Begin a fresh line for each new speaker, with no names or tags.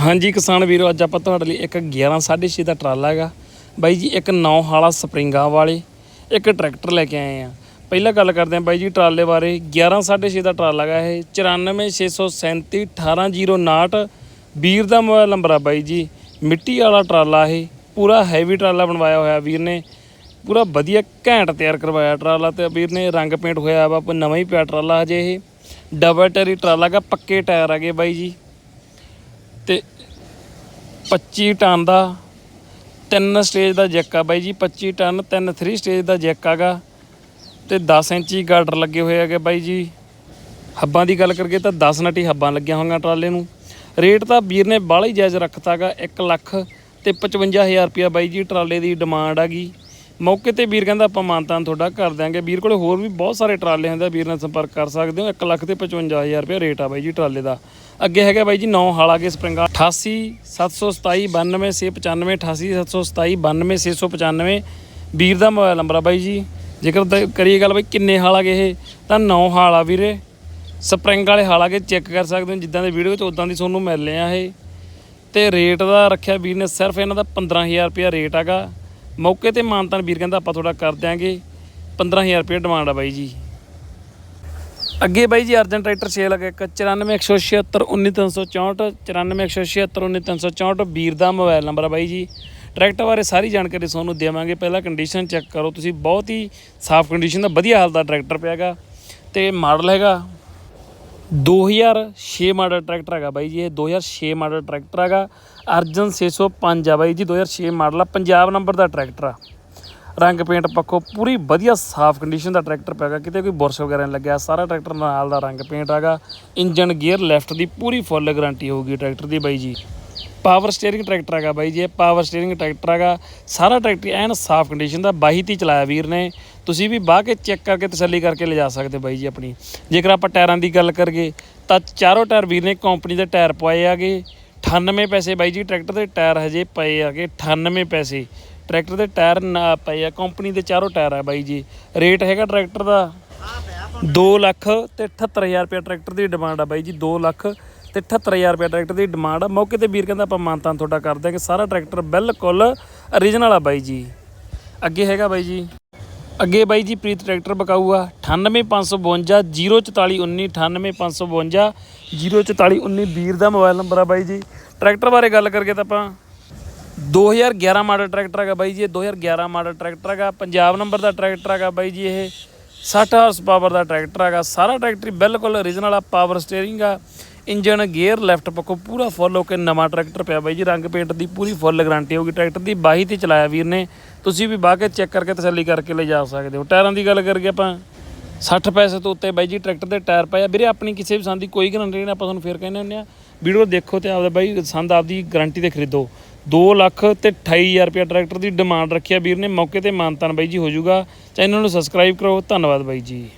ਹਾਂਜੀ ਕਿਸਾਨ ਵੀਰੋ, ਅੱਜ ਆਪਾਂ ਤੁਹਾਡੇ ਲਈ ਇੱਕ 11 6.5 ਦਾ ਟਰਾਲਾ ਹੈਗਾ। ਬਾਈ ਜੀ, ਇੱਕ 9 ਹਾਲਾ ਸਪਰਿੰਗਾਂ ਵਾਲੇ, ਇੱਕ ਟਰੈਕਟਰ ਲੈ ਕੇ ਆਏ ਆ। ਪਹਿਲਾਂ ਗੱਲ ਕਰਦੇ ਆ ਬਾਈ ਜੀ ਟਰਾਲੇ ਬਾਰੇ। 11 6.5 ਦਾ ਟਰਾਲਾ ਹੈਗਾ ਇਹ 94637 18059 ਵੀਰ ਦਾ ਮੋਬਾਈਲ ਨੰਬਰ ਆ ਬਾਈ ਜੀ। ਮਿੱਟੀ ਵਾਲਾ ਟਰਾਲਾ ਇਹ, ਪੂਰਾ ਹੈਵੀ ਟਰਾਲਾ ਬਣਵਾਇਆ ਹੋਇਆ ਵੀਰ ਨੇ। ਪੂਰਾ ਵਧੀਆ ਘੈਂਟ ਤਿਆਰ ਕਰਵਾਇਆ ਟਰਾਲਾ ਤੇ ਵੀਰ ਨੇ, ਰੰਗ ਪੇਂਟ ਹੋਇਆ ਵਾ ਨਵਾਂ ਹੀ ਪਿਆ ਟਰਾਲਾ ਹਜੇ ਇਹ। ਡਬਲ ਟੈਰੀ ਟਰਾਲਾ ਹੈਗਾ, ਪੱਕੇ ਟਾਇਰ ਹੈਗੇ ਬਾਈ ਜੀ। ਤੇ 25 ਟਨ ਦਾ ਤਿੰਨ ਸਟੇਜ ਦਾ ਜੈਕ ਆ ਬਾਈ ਜੀ 25 ਟਨ, ਤਿੰਨ 3 ਸਟੇਜ ਦਾ ਜੈਕ ਆਗਾ ਤੇ 10 ਇੰਚੀ ਗਾਰਡਰ ਲੱਗੇ ਹੋਏ ਹੈਗੇ ਬਾਈ ਜੀ। ਹੱਬਾਂ ਦੀ ਗੱਲ ਕਰੀਏ ਤਾਂ 10 ਨਟੀ ਹੱਬਾਂ ਲੱਗੀਆਂ ਹੋਈਆਂ ਟਰਾਲੇ ਨੂੰ। ਰੇਟ ਤਾਂ ਵੀਰ ਨੇ ਬਾਹਲਾ ਹੀ ਜਾਇਜ਼ ਰੱਖਤਾਗਾ 1 ਲੱਖ ਤੇ 55000 ਰੁਪਿਆ ਬਾਈ ਜੀ ਟਰਾਲੇ ਦੀ ਡਿਮਾਂਡ ਹੈਗੀ ਮੌਕੇ ਤੇ ਵੀਰ ਕਹਿੰਦਾ ਆਪਾਂ ਮਾਨਤਾਨ ਤੁਹਾਡਾ ਕਰ ਦਿਆਂਗੇ। ਵੀਰ ਕੋਲੇ ਹੋਰ ਵੀ ਬਹੁਤ ਸਾਰੇ ਟਰਾਲੇ ਹੁੰਦੇ ਆ, ਵੀਰ ਨਾਲ ਸੰਪਰਕ ਕਰ ਸਕਦੇ ਹੋ। 1 ਲੱਖ ਤੇ 55000 ਰੁਪਿਆ ਰੇਟ ਆ ਬਾਈ ਜੀ ਟਰਾਲੇ ਦਾ। ਅੱਗੇ ਹੈਗਾ ਬਾਈ ਜੀ 9 ਹਾਲਾ ਕੇ ਸਪਰਿੰਗਾ। 88 727 92 695 88 727 92 695 ਵੀਰ ਦਾ ਮੋਬਾਈਲ ਨੰਬਰ ਆ ਬਾਈ ਜੀ। ਜੇਕਰ ਦ- ਕਰੀਏ ਗੱਲ ਬਾਈ ਕਿੰਨੇ ਹਾਲ ਆ ਗਏ ਇਹ ਤਾਂ 9 ਹਾਲ ਆ ਵੀਰੇ। ਸਪਰਿੰਗ ਵਾਲੇ ਹਾਲ ਆ ਕੇ ਚੈੱਕ ਕਰ ਸਕਦੇ ਹੋ। ਜਿੱਦਾਂ ਦੇ ਵੀਡੀਓ ਵਿੱਚ ਉਦਾਂ ਦੀ ਤੁਹਾਨੂੰ ਮਿਲਨੇ ਆ ਇਹ। ਤੇ ਰੇਟ ਦਾ ਰੱਖਿਆ ਵੀਰ ਨੇ ਸਿਰਫ ਇਹਨਾਂ ਦਾ 15000 ਰੁਪਿਆ ਰੇਟ ਹੈਗਾ। ਮੌਕੇ ਤੇ ਮਾਨਤਾਨ ਵੀਰ ਕਹਿੰਦਾ ਆਪਾਂ ਤੁਹਾਡਾ ਕਰ ਦਿਆਂਗੇ। 15000 ਰੁਪਏ ਡਿਮਾਂਡ ਆ ਬਾਈ ਜੀ। ਅੱਗੇ ਬਾਈ ਜੀ ਅਰਜਨ ਟਰੈਕਟਰ ਸੇਲ ਹੈਗਾ ਇੱਕ 94176 94176 ਵੀਰ ਦਾ ਮੋਬਾਈਲ ਨੰਬਰ ਆ ਬਾਈ ਜੀ। ਟਰੈਕਟਰ ਬਾਰੇ ਸਾਰੀ ਜਾਣਕਾਰੀ ਤੁਹਾਨੂੰ ਦੇਵਾਂਗੇ। ਪਹਿਲਾਂ ਕੰਡੀਸ਼ਨ ਚੈੱਕ ਕਰੋ, ਤੁਸੀਂ ਬਹੁਤ ਹੀ ਸਾਫ਼ ਕੰਡੀਸ਼ਨ ਦਾ ਵਧੀਆ ਹਾਲ ਦਾ ਟਰੈਕਟਰ ਪਿਆਗਾ ਤੇ ਮਾਡਲ ਹੈਗਾ 2006 ਮਾਡਲ ਟਰੈਕਟਰ ਹੈਗਾ ਬਾਈ ਜੀ, ਇਹ 2006 ਮਾਡਲ ਟਰੈਕਟਰ ਹੈਗਾ। ਅਰਜਨ 605 ਆ ਬਾਈ ਜੀ 2006 ਮਾਡਲ ਆ, ਪੰਜਾਬ ਨੰਬਰ ਦਾ ਟਰੈਕਟਰ ਆ। ਰੰਗ ਪੇਂਟ ਪੱਖੋਂ ਪੂਰੀ ਵਧੀਆ ਸਾਫ਼ ਕੰਡੀਸ਼ਨ ਦਾ ਟਰੈਕਟਰ ਪਿਆਗਾ ਕਿਤੇ ਕੋਈ ਬੁਰਸ਼ ਵਗੈਰਾ ਨਹੀਂ ਲੱਗਿਆ, ਸਾਰਾ ਟਰੈਕਟਰ ਨਾਲ ਦਾ ਰੰਗ ਪੇਂਟ ਹੈਗਾ। ਇੰਜਨ ਗੇਅਰ ਲੈਫਟ ਦੀ ਪੂਰੀ ਫੁੱਲ ਗਾਰੰਟੀ ਹੋਊਗੀ ਟਰੈਕਟਰ ਦੀ ਬਾਈ ਜੀ। ਪਾਵਰ ਸਟੀਅਰਿੰਗ ਟਰੈਕਟਰ ਹੈਗਾ ਬਾਈ ਜੀ, ਇਹ ਪਾਵਰ ਸਟੀਅਰਿੰਗ ਟਰੈਕਟਰ ਹੈਗਾ। ਸਾਰਾ ਟਰੈਕਟਰ ਐਨ ਸਾਫ਼ ਕੰਡੀਸ਼ਨ ਦਾ 22 'ਤੇ ਚਲਾਇਆ ਵੀਰ ਨੇ। ਤੁਸੀਂ ਵੀ ਬਾਹ ਕੇ ਚੈੱਕ ਕਰਕੇ ਤਸੱਲੀ ਕਰਕੇ ਲਿਜਾ ਸਕਦੇ ਬਾਈ ਜੀ ਆਪਣੀ। ਜੇਕਰ ਆਪਾਂ ਟਾਇਰਾਂ ਦੀ ਗੱਲ ਕਰੀਏ, ਤਾਂ ਚਾਰੋਂ ਟਾਇਰ ਵੀਰ ਨੇ ਕੰਪਨੀ ਦੇ ਟਾਇਰ ਪਵਾਏ ਆਗੇ 98 ਪੈਸੇ ਬਾਈ ਜੀ ਟਰੈਕਟਰ ਦੇ ਟਾਇਰ ਹਜੇ ਪਏ ਆਗੇ 98 ਪੈਸੇ। ਟਰੈਕਟਰ ਦੇ ਟਾਇਰ ਨਾ ਪਏ ਆ ਕੰਪਨੀ ਦੇ ਚਾਰੋਂ ਟਾਇਰ ਆ ਬਾਈ ਜੀ। ਰੇਟ ਹੈਗਾ ਟਰੈਕਟਰ ਦਾ। 2 ਲੱਖ ਤੇ 78000 ਰੁਪਏ ਟਰੈਕਟਰ ਦੀ ਡਿਮਾਂਡ ਆ ਬਾਈ ਜੀ 2 ਲੱਖ ਤੇ 78000 ਰੁਪਏ ਟਰੈਕਟਰ ਦੀ ਡਿਮਾਂਡ ਆ। ਮੌਕੇ ਤੇ ਵੀਰ ਕਹਿੰਦਾ, ਆਪਾਂ ਮਾਨਤਾਂ ਤੁਹਾਡਾ ਕਰ ਦਿਆਂਗੇ ਸਾਰਾ ਟਰੈਕਟਰ ਬਿਲਕੁਲ origignal ਆ ਬਾਈ ਜੀ। ਅੱਗੇ ਹੈਗਾ ਬਾਈ ਜੀ। ਅੱਗੇ ਬਾਈ ਜੀ ਪ੍ਰੀਤ ਟਰੈਕਟਰ ਬਕਾਊ ਆ 98552 04419 98552 04419 ਵੀਰ ਦਾ ਮੋਬਾਈਲ ਨੰਬਰ ਆ ਬਾਈ ਜੀ। ਟਰੈਕਟਰ ਬਾਰੇ ਗੱਲ ਕਰੀਏ ਤਾਂ ਆਪਾਂ 2011 ਮਾਡਲ ਟਰੈਕਟਰ ਹੈਗਾ ਬਾਈ ਜੀ, ਇਹ 2011 ਮਾਡਲ ਟਰੈਕਟਰ ਹੈਗਾ। ਪੰਜਾਬ ਨੰਬਰ ਦਾ ਟਰੈਕਟਰ ਹੈਗਾ ਬਾਈ ਜੀ, ਇਹ 60 ਹਾਰਸ ਪਾਵਰ ਦਾ ਟਰੈਕਟਰ ਹੈਗਾ। ਸਾਰਾ ਟਰੈਕਟਰ ਬਿਲਕੁਲ origignal ਆ ਪਾਵਰ ਸਟੀਅਰਿੰਗ ਆ। ਇੰਜਨ ਗੇਅਰ ਲੈਫਟ ਪੱਖੋਂ ਪੂਰਾ ਫੁੱਲ ਹੋ ਕੇ ਨਵਾਂ ਟਰੈਕਟਰ ਪਿਆ ਬਾਈ ਜੀ। ਰੰਗ ਪੇਂਟ ਦੀ ਪੂਰੀ ਫੁੱਲ ਗਾਰੰਟੀ ਹੋਊਗੀ। ਟਰੈਕਟਰ ਦੀ 22 ਤੇ ਚਲਾਇਆ ਵੀਰ ਨੇ। ਤੁਸੀਂ ਵੀ ਬਾਹ ਕੇ ਚੈੱਕ ਕਰਕੇ ਤਸੱਲੀ ਕਰਕੇ ਲੈ ਜਾ ਸਕਦੇ ਹੋ। ਟਾਇਰਾਂ ਦੀ ਗੱਲ ਕਰੀਏ ਆਪਾਂ 60 ਪੈਸੇ ਤੋਂ ਉੱਤੇ ਬਾਈ ਜੀ ਟਰੈਕਟਰ ਦੇ ਟਾਇਰ ਪਏ ਆ। ਵੀਰੇ, ਆਪਣੀ ਕਿਸੇ ਵੀ ਸੰਦ ਦੀ ਕੋਈ ਗਾਰੰਟੀ ਨਹੀਂ, ਆਪਾਂ ਤੁਹਾਨੂੰ ਫੇਰ ਕਹਿੰਦੇ ਹੁੰਦੇ ਆ। ਵੀਡੀਓ ਦੇਖੋ ਤੇ ਆਪਦਾ ਬਾਈ, ਸੰਦ ਆਪਦੀ ਗਾਰੰਟੀ ਤੇ ਖਰੀਦੋ। 2 ਲੱਖ ਤੇ 28000 ਰੁਪਏ ਟਰੈਕਟਰ ਦੀ ਡਿਮਾਂਡ ਰੱਖਿਆ ਵੀਰ ਨੇ। ਮੌਕੇ ਤੇ ਮਾਨਤਾਨ ਬਾਈ ਜੀ ਹੋ ਜਾਊਗਾ। ਚੈਨਲ ਨੂੰ ਸਬਸਕ੍ਰਾਈਬ ਕਰੋ। ਧੰਨਵਾਦ ਬਾਈ ਜੀ।